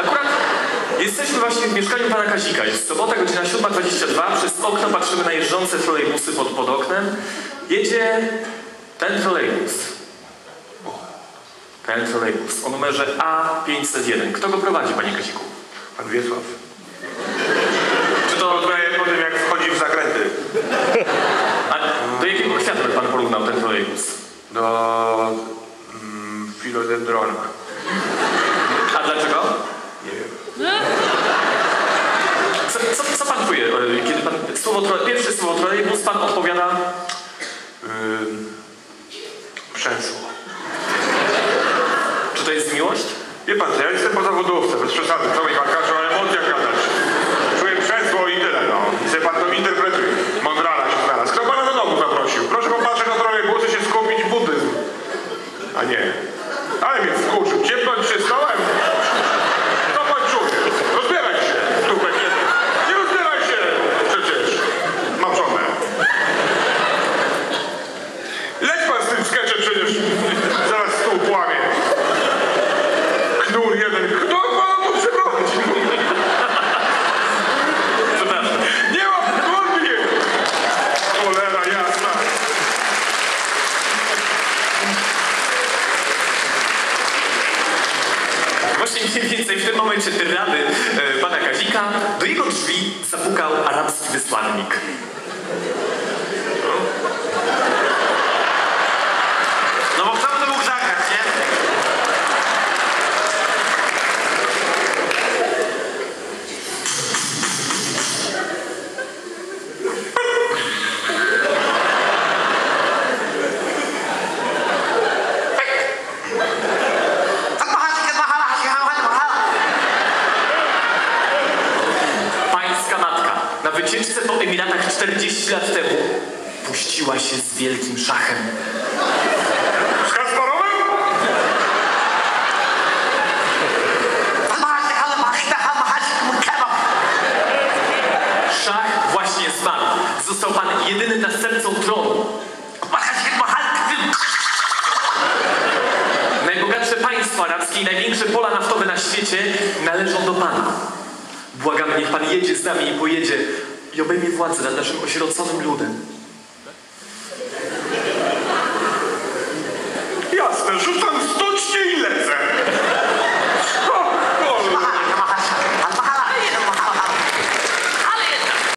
Akurat jesteśmy właśnie w mieszkaniu pana Kazika. Jest sobota, godzina 7.22. Przez okno patrzymy na jeżdżące trolejbusy pod, pod oknem. Jedzie ten trolejbus. Ten trolejbus o numerze A501. Kto go prowadzi, panie Kaziku? Pan Wiesław. Czy to Poznaje po tym, jak wchodzi w zakręty. A do jakiego kwiatu by pan porównał ten trolejbus? Do mm, filodendrona. A dlaczego? Nie wiem. Co, co, co pan czuje, e, kiedy pan słowo trole, pierwsze słowo trolejbus pan odpowiada przęsło. czy to jest miłość? Wie pan ja jestem po zawodówce, bez przesady. Co mi pan każe o emocjach gadać? Czuję przęsło i tyle, no. I sobie pan to interpretuje. Mądrala się znalazł. Kto pana do domu zaprosił? Proszę popatrzeć na trolejbusy, się skupić, buddyzm. A nie. Ale mnie wkurzył. Ciepnąć się stołem. Co pan czuje? Rozbieraj się, dupek jeden. Nie rozbieraj się! Przecież. Mam żonę. Leć pan z tym sketchem przecież. Zaraz stół płamie. Knur jeden. Kto pana tu przyprowadził? Przepraszam. Nie ma kurwie! Cholera jasna. Właśnie mniej więcej w tym momencie tyrady e, pana Kazika do jego drzwi zapukał arabski wysłannik. Wycieczce po Emiratach 40 lat temu puściła się z wielkim szachem. Z Kasparowem? Szach właśnie zmarł. Został pan jedynym następcą tronu. Najbogatsze państwa arabskie i największe pola naftowe na świecie należą do Pana. Błagamy, niech Pan jedzie z nami i pojedzie i obejmie władzę nad naszym osieroconym ludem. Jasne, rzucam